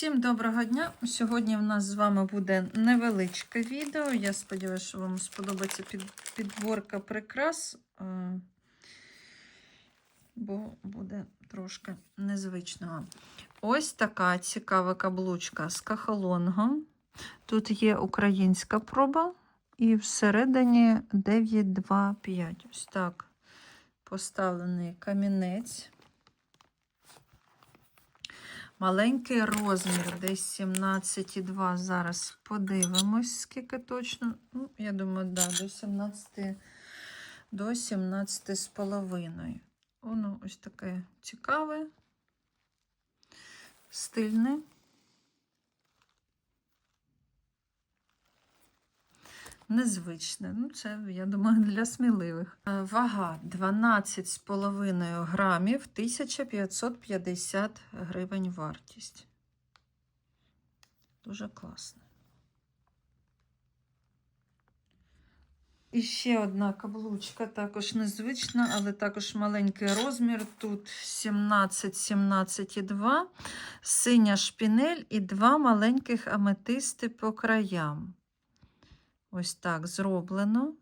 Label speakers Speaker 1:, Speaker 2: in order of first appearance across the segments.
Speaker 1: Всім доброго дня! Сьогодні в нас з вами буде невеличке відео. Я сподіваюся, що вам сподобається підборка прикрас, е, бо буде трошки незвично. Ось така цікава каблучка з кахалонгом. Тут є українська проба, і всередині 925. Ось так поставлений камінець. Маленький розмір, десь 17,2. Зараз подивимось, скільки точно. Ну, я думаю, да, до 17, до 17 з половиною. Воно ось таке цікаве, стильне. Незвичне. Ну, це, я думаю, для сміливих. Е, Вага 12,5 грамів, 1550 гривень вартість. Дуже класно. І ще одна каблучка, також незвична, але також маленький розмір. Тут 17, 17,2, синя шпінель і два маленьких аметисти по краям. Ось так зроблено.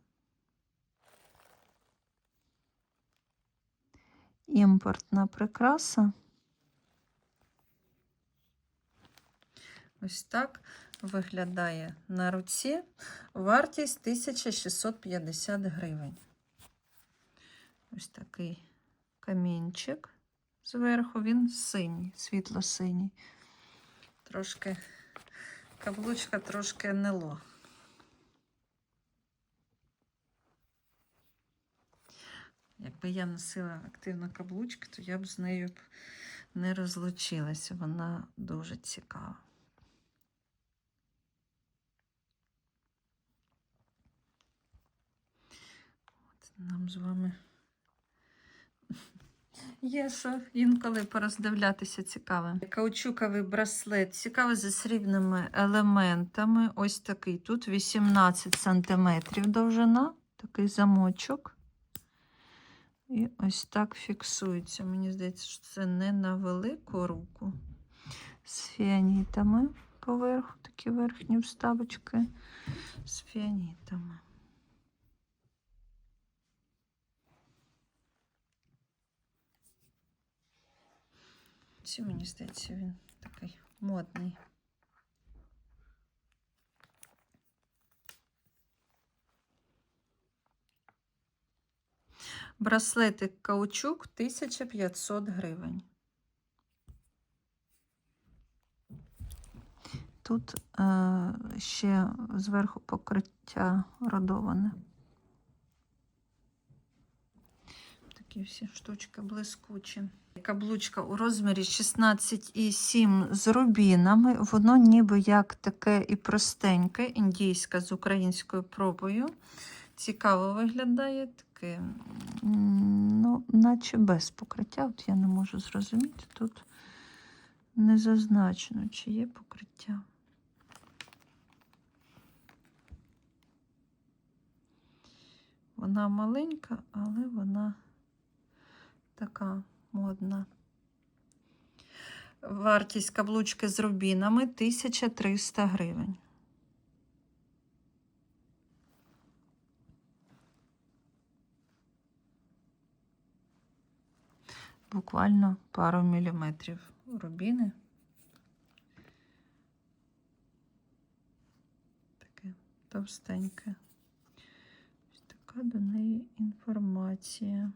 Speaker 1: Імпортна прикраса. Ось так виглядає на руці. Вартість 1650 гривень. Ось такий камінчик зверху, він синій, світло-синій. Трошки каблучка трошки НЛО. Якби я носила активно каблучки, то я б з нею б не розлучилася. Вона дуже цікава. От нам з вами є що інколи пороздивлятися цікаве. Каучуковий браслет, цікавий зі срібними елементами. Ось такий. Тут 18 см довжина, такий замочок. І ось так фіксується. Мені здається, що це не на велику руку. З фіанітами поверху, такі верхні вставочки з фіанітами. Ці, мені здається, він такий модний. Браслетик каучук 1500 гривень. Тут е, ще зверху покриття родоване. Такі всі штучки блискучі. Каблучка у розмірі 16,7 з рубінами. Воно ніби як таке і простеньке, індійське з українською пробою. Цікаво виглядає таке, ну, наче без покриття. От я не можу зрозуміти. Тут не зазначено, чи є покриття. Вона маленька, але вона така модна. Вартість каблучки з рубінами 1300 гривень. Буквально пару міліметрів рубіни. Таке товстеньке. Ось така до неї інформація.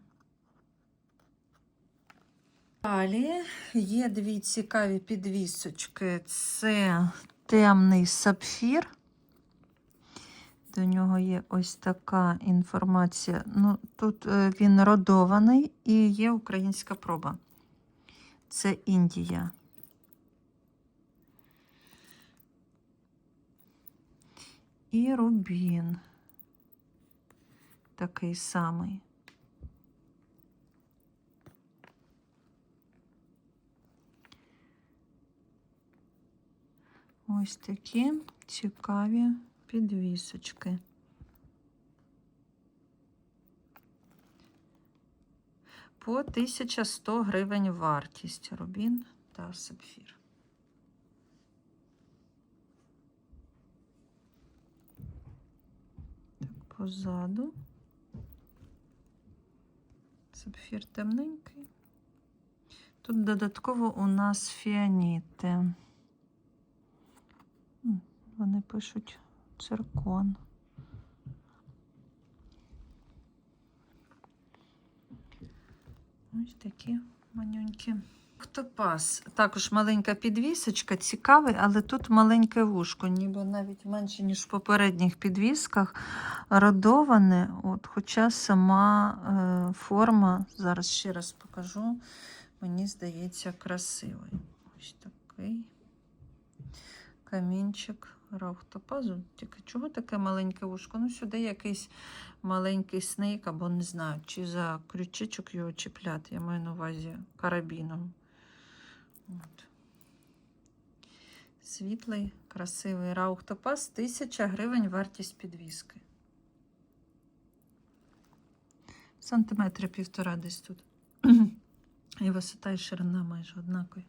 Speaker 1: Далі є дві цікаві підвісочки. Це темний сапфір. До нього є ось така інформація. Ну, Тут е, він родований і є українська проба. Це Індія. І рубін. Такий самий. Ось такі цікаві підвісочки. По 1100 гривень вартість рубін та сапфір. Так, позаду. Сапфір темненький. Тут додатково у нас фіаніти. Вони пишуть циркон. Ось такі манюнькі. Топаз. Також маленька підвісочка, цікавий, але тут маленьке вушко, ніби навіть менше, ніж в попередніх підвісках. Родоване, от, хоча сама е, форма, зараз ще раз покажу, мені здається, красивою. Ось такий камінчик раухтопазу. Тільки чого таке маленьке вушко? Ну, сюди якийсь маленький снейк, або не знаю, чи за крючечок його чіпляти. Я маю на увазі карабіном. От. Світлий, красивий раухтопаз. 1000 гривень вартість підвіски. Сантиметри півтора десь тут. І висота і ширина майже однакові.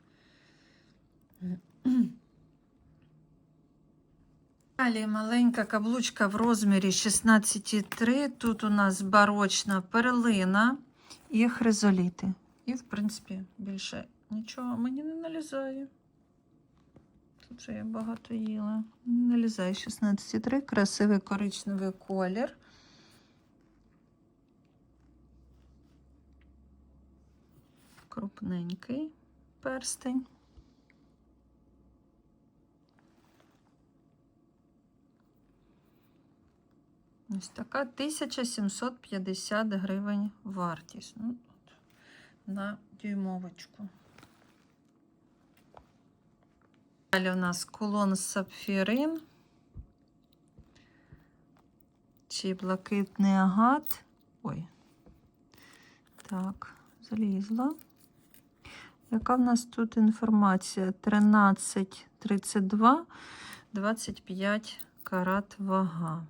Speaker 1: Далі маленька каблучка в розмірі 16,3. Тут у нас барочна перлина і хризоліти. І, в принципі, більше нічого мені не налізає. Тут вже я багато їла. Не налізає 16,3. Красивий коричневий колір. Крупненький перстень. Ось така 1750 гривень вартість. Ну, от, на дюймовочку. Далі у нас кулон сапфірин. Чи блакитний агат. Ой. Так, залізла. Яка в нас тут інформація? 13, 32, 25 карат вага.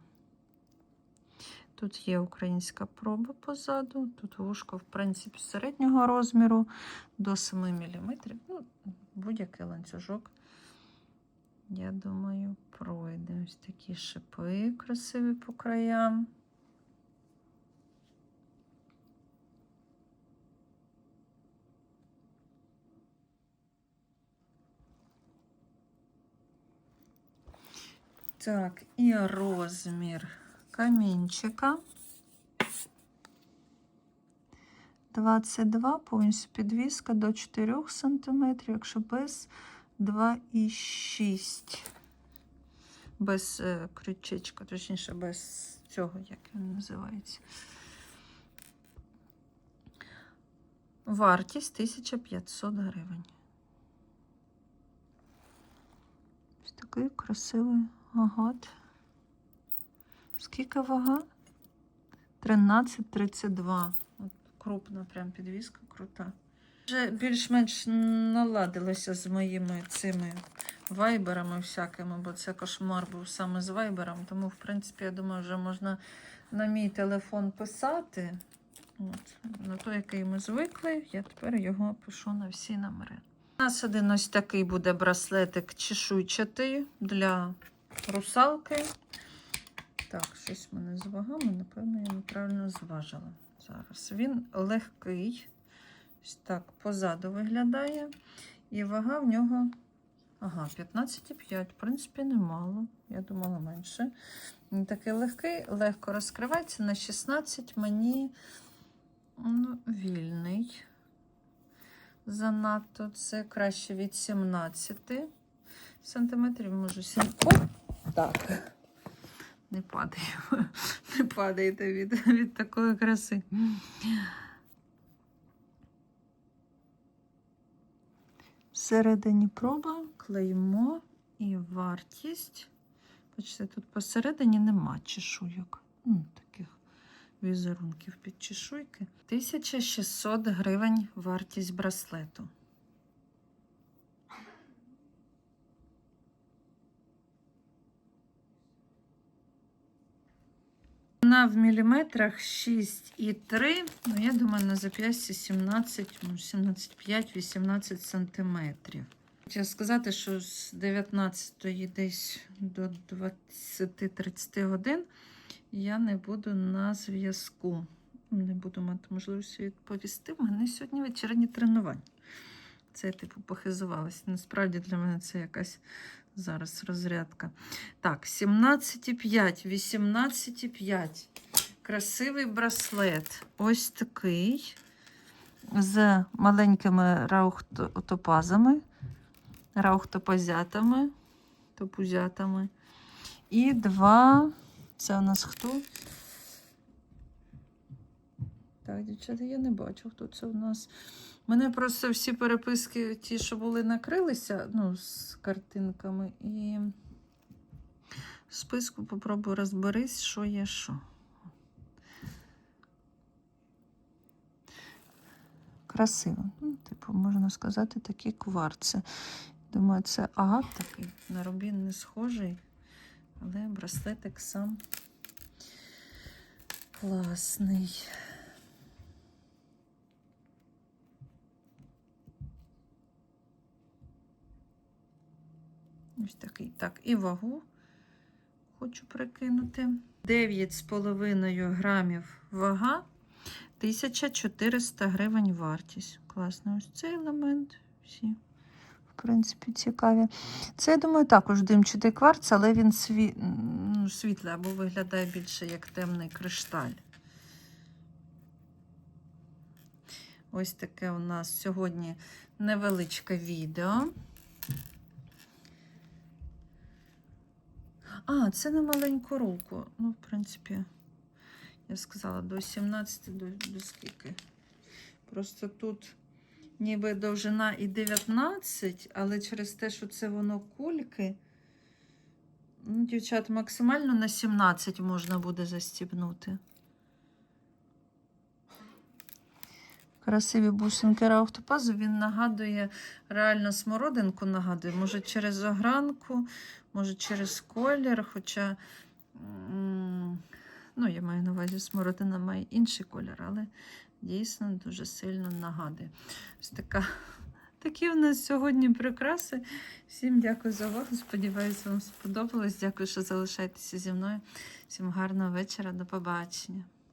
Speaker 1: Тут є українська проба позаду. Тут вушко, в принципі, середнього розміру до 7 мм. Ну, будь-який ланцюжок, я думаю, пройде. Ось такі шипи красиві по краям. Так, і розмір камінчика. 22, повністю підвіска до 4 см, якщо без 2,6. Без е, крючечка, точніше, без цього, як він називається. Вартість 1500 гривень. Ось такий красивий агат. Скільки вага? 13,32. Крупна прям підвіска, крута. Вже більш-менш наладилося з моїми цими вайберами всякими, бо це кошмар був саме з вайбером. Тому, в принципі, я думаю, вже можна на мій телефон писати. От. На той, який ми звикли, я тепер його пишу на всі номери. У нас один ось такий буде браслетик чешуйчатий для русалки. Так, щось в мене з вагами, напевно, я неправильно зважила. Зараз він легкий. Ось так позаду виглядає. І вага в нього ага, 15,5. В принципі, немало. Я думала менше. Він такий легкий, легко розкривається. На 16 мені ну, вільний. Занадто це краще від 17 сантиметрів, може 7. О, так. Не падаю. Не падайте від, від такої краси. Всередині проба, клеймо і вартість. Бачите, тут посередині нема чешуйок. Ну, таких візерунків під чешуйки. 1600 гривень вартість браслету. Вона в міліметрах 6,3, ну я думаю, на зап'ясті 17, ну, 17,5-18 сантиметрів. Хотіла сказати, що з 19 десь до 20-30 годин я не буду на зв'язку. Не буду мати можливості відповісти. У мене сьогодні вечірні тренування. Це типу похизувалася. Насправді для мене це якась зараз розрядка. Так, 17,5, 18,5. Красивий браслет. Ось такий. З маленькими раухтопазами, раухтопазятами, топузятами. І два. Це у нас хто? Так, дівчата, я не бачу, хто це у нас. Мене просто всі переписки, ті, що були, накрилися, ну, з картинками. І в списку попробую розберись, що є що. Красиво. Ну, типу, можна сказати, такі кварци. Думаю, це агат такий. На рубін не схожий, але браслетик сам класний. Ось такий. Так, і вагу хочу прикинути. 9,5 грамів вага, 1400 гривень вартість. Класний ось цей елемент. Всі, в принципі, цікаві. Це, я думаю, також димчатий кварц, але він сві... ну, світлий або виглядає більше як темний кришталь. Ось таке у нас сьогодні невеличке відео. А, це на маленьку руку. Ну, в принципі, я сказала, до 17 до, до скільки. Просто тут ніби довжина і 19, але через те, що це воно кульки. Ну, дівчат, максимально на 17 можна буде застібнути. Красиві бусинки раухтопазу. Він нагадує реально смородинку, нагадує, може через огранку, може через колір, хоча, ну, я маю на увазі, смородина має інший колір, але дійсно дуже сильно нагадує. Ось така. Такі в нас сьогодні прикраси. Всім дякую за увагу. Сподіваюся, вам сподобалось. Дякую, що залишаєтеся зі мною. Всім гарного вечора. До побачення.